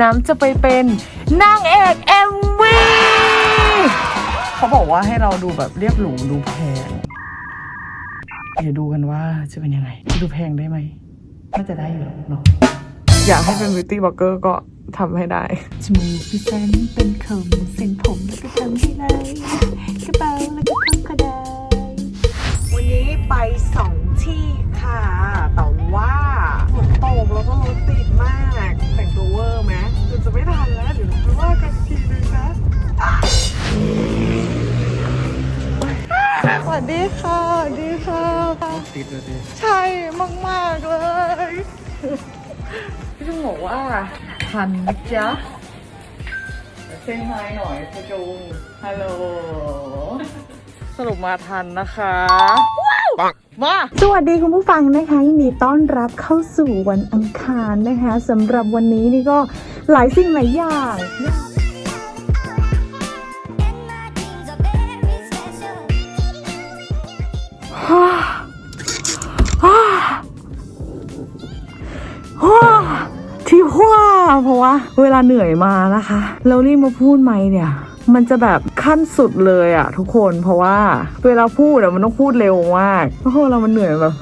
น้ำจะไปเป็นนางเอกเอ็มวีเขาบอกว่าให้เราดูแบบเรียบหรูดูแพง เดี๋ยวดูกันว่าจะเป็นยังไง ดูแพงได้ไหมน่าจะได้อยู่หรอกเนาะอยากให้เป็นบิวตี้บล็อกเกอร์ก็ทำให้ได้ จมูกพี่สันเป็นขมเส้นผมแล้วก็ทำให้เลยกระเป๋าแล้วก็ทำกระไดวันนี้ไปสอง ติดเลยดิใช่มากๆเลยพี่ต้องบอกว่าทันนะจ๊ะเซนไฮหน่อยพจุงฮัลโหลสรุปมาทันนะคะว้าวมาสวัสดีคุณผู้ฟังนะคะยินดีต้อนรับเข้าสู่วันอังคารนะคะสำหรับวันนี้นี่ก็หลายสิ่งหลายอย่าง ที่ว่าเพราะว่าเวลาเหนื่อยมานะคะแล้วรีบมาพูดไหมเนี่ยมันจะแบบขั้นสุดเลยอะทุกคนเพราะว่าเวลาพูดอะมันต้องพูดเร็วมากเพราะเวลามันเหนื่อยแบบ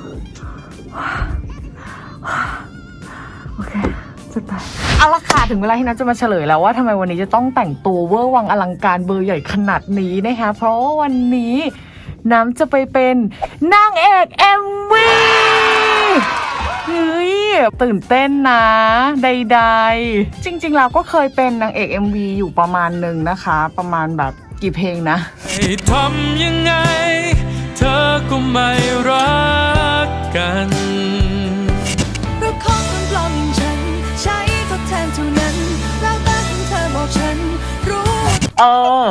โอเคจะไปเอาละค่ะถึงเวลาที่นัทจะมาเฉลยแล้วว่าทำไมวันนี้จะต้องแต่งตัวเวอร์วังอลังการเบอร์ใหญ่ขนาดนี้นะคะเพราะว่าวันนี้น้ำจะไปเป็นนางเอกเอ็มวี เฮ้ยตื่นเต้นนะ ใดๆ จริงๆเราก็เคยเป็นนางเอก MV อยู่ประมาณหนึ่งนะคะ ประมาณแบบกี่เพลงนะให้ทำยังไง เธอก็ไม่รักกันเพราะของมันปลอมอย่างฉัน ใช้ทดแทนเท่านั้น แล้วแต่ของเธอบอกฉัน รู้ เออ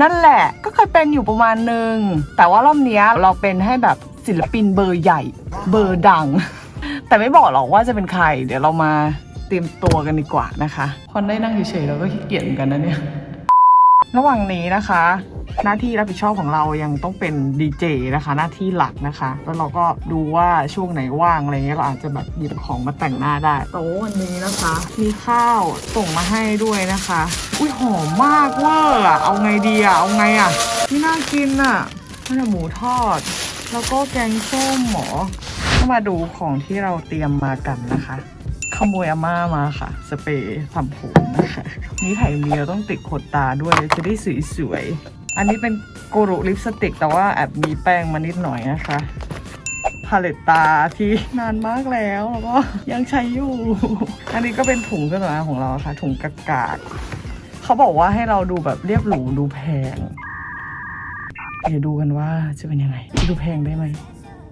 นั่นแหละก็เคยเป็นอยู่ประมาณหนึ่งแต่ว่ารอบเนี้ยเราเป็นให้แบบ ศิลปินเบอร์ใหญ่ เบอร์ดัง แต่ไม่บอกหรอกว่าจะเป็นใคร เดี๋ยวเรามาเตรียมตัวกันดีกว่านะคะพอได้นั่งเฉยๆเราก็ขี้เกียจเหมือนกันนะเนี่ย ระหว่างนี้นะคะ หน้าที่รับผิดชอบของเรายังต้องเป็นดีเจนะคะ หน้าที่หลักนะคะ แล้วเราก็ดูว่าช่วงไหนว่างอะไรเงี้ยเราอาจจะแบบหยิบของมาแต่งหน้าได้โต๊ะวันนี้นะคะ มีข้าวส่งมาให้ด้วยนะคะ อุ้ยหอมมากเวอร์อะเอาไงดีอะเอาไงอะนี่น่ากินอะข้าวหน้าหมูทอด แล้วก็แกงส้มหมอก็มาดูของที่เราเตรียมมากันนะคะ ขโมยอาม่ามาค่ะ สเปรย์ทำผมนะคะนี่ถ่ายมีเราต้องติดขนตาด้วยจะได้สวยๆ อันนี้เป็นโกรุลิปสติก แต่ว่าแอบมีแป้งมานิดหน่อยนะคะพาเลตตาที่นานมากแล้วแล้วก็ยังใช้อยู่ อันนี้ก็เป็นถุงเครื่องสำอางของเราค่ะ ถุงกากาเขาบอกว่าให้เราดูแบบเรียบหรูดูแพง เดี๋ยวดูกันว่าจะเป็นยังไงดูแพงได้ไหม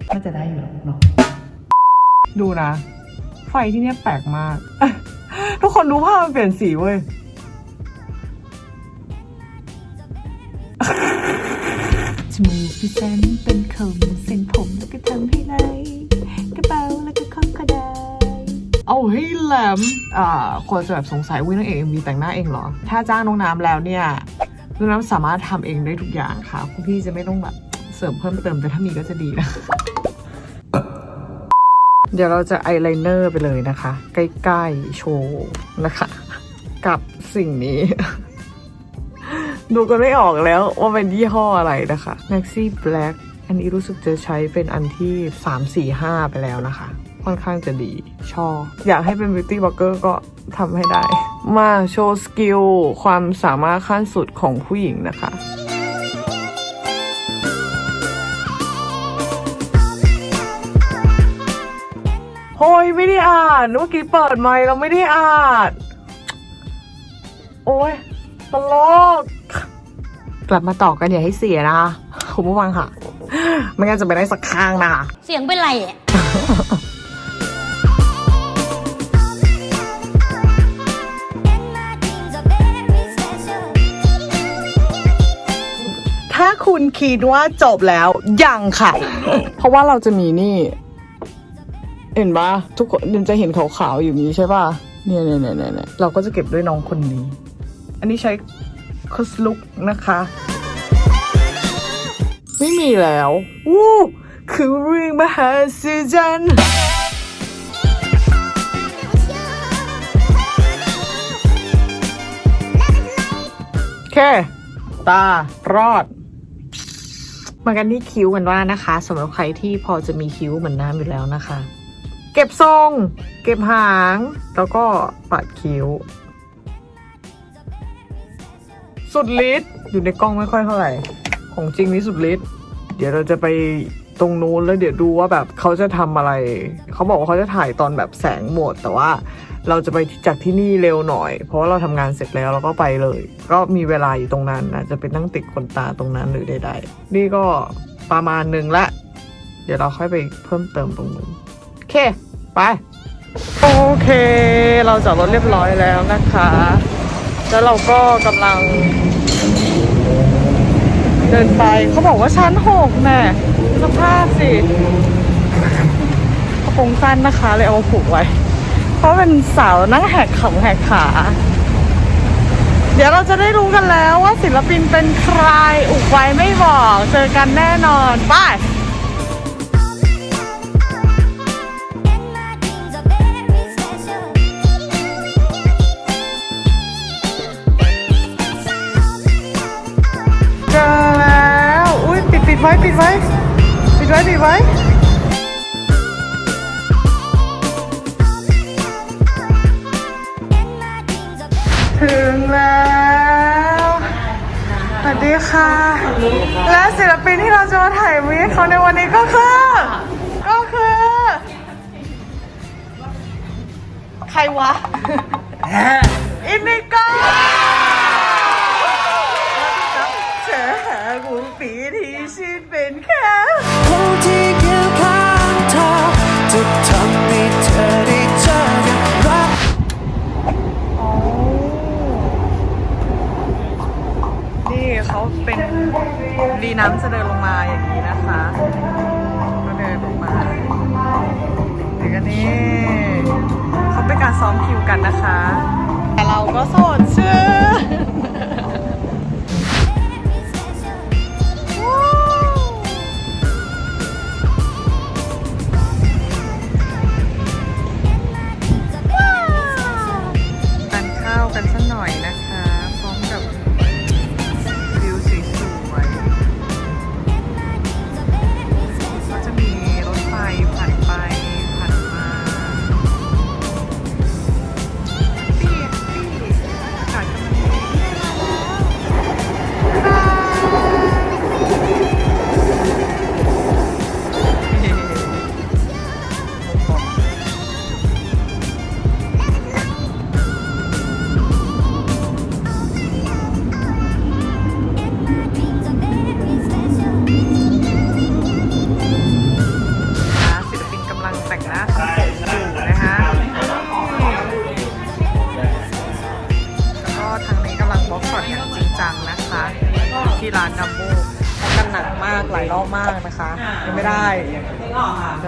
น่าจะได้อยู่หรอกเนาะดูนะ ไฟที่เนี่ยแปลกมาก ทุกคนดูภาพมันเปลี่ยนสีเว้ยจมูกพี่สันเป็นขมเส้นผมแล้วก็ทำให้เลกระเป๋าแล้วก็ของกระไดเอาให้ยแหลม อ่าคนจะแบบสงสัยวินางเอกมีแต่งหน้าเองเหรอ ถ้าจ้างน้องน้ำแล้วเนี่ย น้องน้ำสามารถทำเองได้ทุกอย่างค่ะคุณพี่จะไม่ต้องแบบเสริมเพิ่มเติมแต่ถ้ามีก็จะดีนะเดี๋ยวเราจะไอไลเนอร์ไปเลยนะคะ ใกล้ๆโชว์นะคะ กับสิ่งนี้ ดูกันไม่ออกแล้วว่าเป็นยี่ห้ออะไรนะคะ Maxi Black อันนี้รู้สึกจะใช้เป็นอันที่ 3 4 5 ไปแล้วนะคะ ค่อนข้างจะดีชอบอยากให้เป็น Beauty b l o g g e r ก็ทำให้ได้ มาโชว์สกิลความสามารถขั้นสุดของผู้หญิงนะคะโฮ้ยไม่ได้อ่านเมื่อกี้เปิดไมค์เราไม่ได้อ่านโอ้ยตลกกลับมาต่อกันอย่าให้เสียนะคะคุณผู้ฟังค่ะ ไม่งั้นจะไปได้สักข้างนะคะ เสียงเป็นไรอะ คิดว่าจบแล้วยังค่ะ เพราะว่าเราจะมีนี่ เห็นปะทุกคนจะเห็นขาวๆอยู่นี้ใช่ปะเนี่ยเนี่ยเนี่ยเนี่ยเราก็จะเก็บด้วยน้องคนนี้ อันนี้ใช้คอสลุกนะคะ ไม่มีแล้ววู้คือเรื่องมหาสิจันโอเค ตารอด มากันที่คิ้วกันว่านะคะสำหรับใครที่พอจะมีคิ้วเหมือนน้ำอยู่แล้วนะคะ เก็บทรง เก็บหาง แล้วก็ปัดคิ้ว สุดฤทธิ์อยู่ในกล้องไม่ค่อยเท่าไหร่ ของจริงนี่สุดฤทธิ์เดี๋ยวเราจะไปตรงนู้นแล้วเดี๋ยวดูว่าแบบเขาจะทำอะไร เขาบอกว่าเขาจะถ่ายตอนแบบแสงหมดแต่ว่า เราจะไปจากที่นี่เร็วหน่อย เพราะว่าเราทำงานเสร็จแล้วเราก็ไปเลย ก็มีเวลาอยู่ตรงนั้นนะจะเป็นนั่งติดขนตาตรงนั้นหรือใดๆนี่ก็ประมาณหนึ่งละ เดี๋ยวเราค่อยไปเพิ่มเติมตรงนู้นโอเค ไป โอเค เราจอดรถเรียบร้อยแล้วนะคะ แล้วเราก็กำลัง เดินไปเขาบอกว่าชั้นหกน่สภาพสิกระโปรงสั้นนะคะเลยเอามาผูกไว้ เพราะเป็นสาวนั่งแหกขำแหกขา เดี๋ยวเราจะได้รู้กันแล้วว่าศิลปินเป็นใครอุบไว้ไม่บอก เจอกันแน่นอนไปเจอแล้ว อุ้ยปิดปิดไว้ ปิดไว้ ปิดไว้ ปิดไว้ ดีค่ะ และศิลปินที่เราจะมาถ่ายวีเขาในวันนี้ก็คือ ก็คือ ใครวะ อินดิโกเธอหากูปีที่ชินเป็นแค่ รีน้ำจะเดินลงมาอย่างนี้นะคะก็เดินลงมาเดี๋ยวกันนี่เขาเป็นการซ้อมคิวกันนะคะ แต่เราก็โสดชื่อ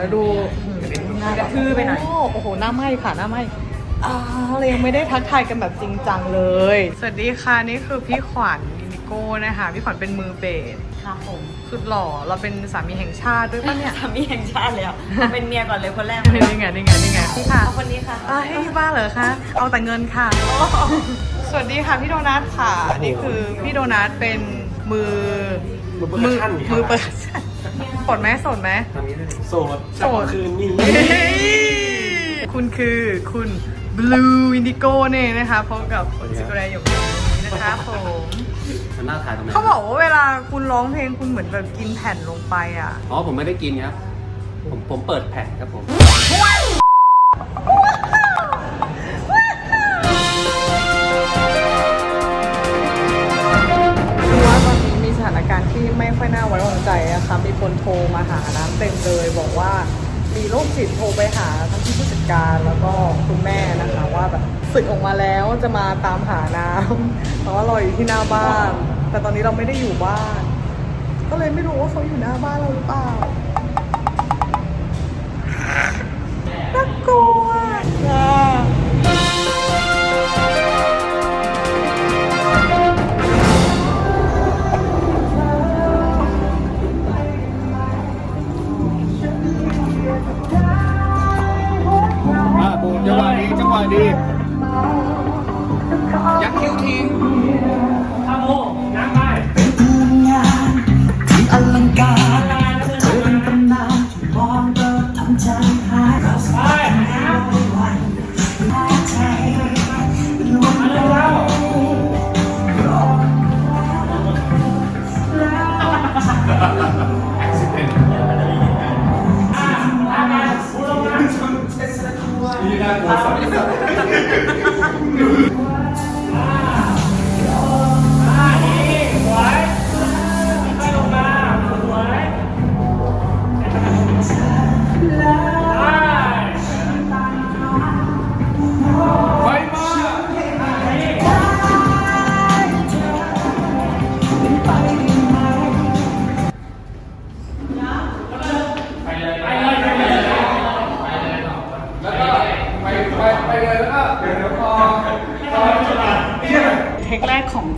เดี๋ยวดูหน้ากระทือไปหน่อยโอ้โห หน้าไหม้ค่ะ หน้าไหม้อ่าเรายังไม่ได้ทักทายกันแบบจริงจังเลย สวัสดีค่ะ นี่คือพี่ขวัญอินิโก้นะคะ พี่ขวัญเป็นมือเบสค่ะผมสุดหล่อ เราเป็นสามีแห่งชาติด้วยปะเนี่ย สามีแห่งชาติเลยอะเป็นเมียก่อนเลยคนแรกนี่ไงนี่ไงนี่ไงพี่ค่ะเอาคนนี้ค่ะอ่าให้บ้าเหรอคะ เอาแต่เงินค่ะ สวัสดีค่ะพี่โดนัทค่ะ นี่คือพี่โดนัทเป็นมือ มือมือเปิด สดไหมสดไหมโสดโสดคืนนี้ คุณคือคุณ Blue Indigo เนี่ยนะคะพบกับคนชิโกเรอยู่ตรงนี้นะคะผมมันน่าถ่ายตรงไหนเขาบอกว่าเวลาคุณร้องเพลงคุณเหมือนแบบกินแผ่นลงไปอะ อ๋อ ผมไม่ได้กินครับ ผมผมเปิดแผ่นครับผม ไม่ค่อยน่าไว้วางใจอะค่ะมีคนโทรมาหาน้ำเต็มเลย บอกว่ามีโรคจิตโทรไปหาทั้งที่ผู้จัดการแล้วก็คุณแม่นะคะว่าแบบศึกออกมาแล้วจะมาตามหาน้ำเพราะว่าเราอยู่ที่หน้าบ้าน แต่ตอนนี้เราไม่ได้อยู่บ้าน ก็เลยไม่รู้ว่าเขาอยู่หน้าบ้านเราหรือเปล่าน่ากลัวอะ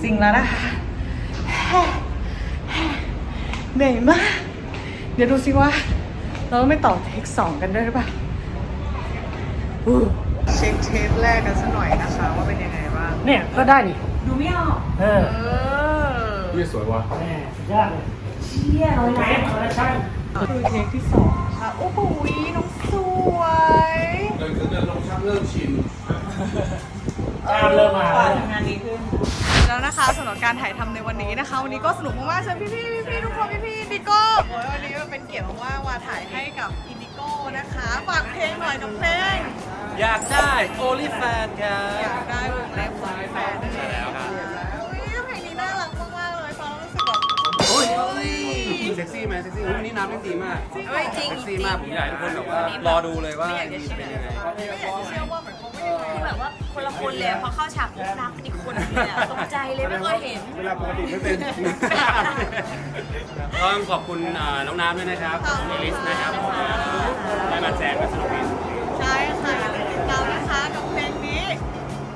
จริงแล้วนะคะเหนื่อยมาก เดี๋ยวดูสิว่า เราต้องไม่ต่อเทคสองกันด้วยหรือเปล่าอู้เช็คเทปแรกกันสักหน่อยนะคะว่าเป็นยังไงบ้าง เนี่ยก็ได้นี่ ดูไม่ออก เออเออไม่สวยว่ะแหม่สุดยอดเลยเชี่ยเลยแหม่นะคอลเลคชั่นคือเทคที่สองค่ะ โอ้โหน้องสวยเดินขึ้นเดินลงชักเริ่มชิน กล้ามเริ่มมากว่าแล้วทำงานดีขึ้น แล้วนะคะสำหรับการถ่ายทำในวันนี้นะคะ วันนี้ก็สนุกมากๆเชิญพี่พี่พี่พี่ๆทุกคนพี่พี่ดิโก้โอ้ยวันนี้เป็นเกียรติมากๆมาถ่ายให้กับอินดิโก้นะคะฝากเพลงหน่อยกับเพลงอยากได้โอลิแฟนครับอยากได้วงเล็บของแฟนนั่นเองแล้วครับอุ๊ยเพลงนี้น่ารักมากๆเลยฟังแล้วรู้สึกแบบโอ้ยเซ็กซี่ไหมเซ็กซี่วันนี้น้ำเล่นดีมากเซ็กซี่มากผมอยากให้ทุกคนแบบว่ารอดูเลยว่าเป็นยังไงไม่อยากจะเชื่อว่า แบบว่าคนละคนเลยอะพอเข้าฉากปุ๊บน้ำเป็นอีกคนเลยอะตกใจเลยไม่เคยเห็น เวลาปกติไม่เป็นก็ต้องขอบคุณอ่าน้องน้ำด้วยนะครับเอลิสนะครับผมได้มาแจกกันสนุกดีใช่ค่ะอย่าลืมติดตามนะคะกับเพลงนี้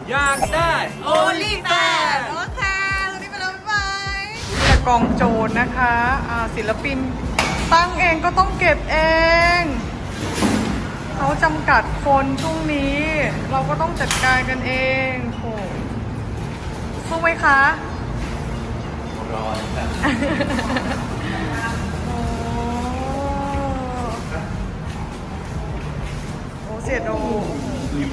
อยากได้ Only Fan โอเควันนี้ไปแล้วบ๊ายบาย แต่กองโจรนะคะอ่าศิลปินตั้งเองก็ต้องเก็บเอง เขาจำกัดคนช่วงนี้ เราก็ต้องจัดการกันเองโหสู้ไหมคะรอคโอ้โหเสียดนี่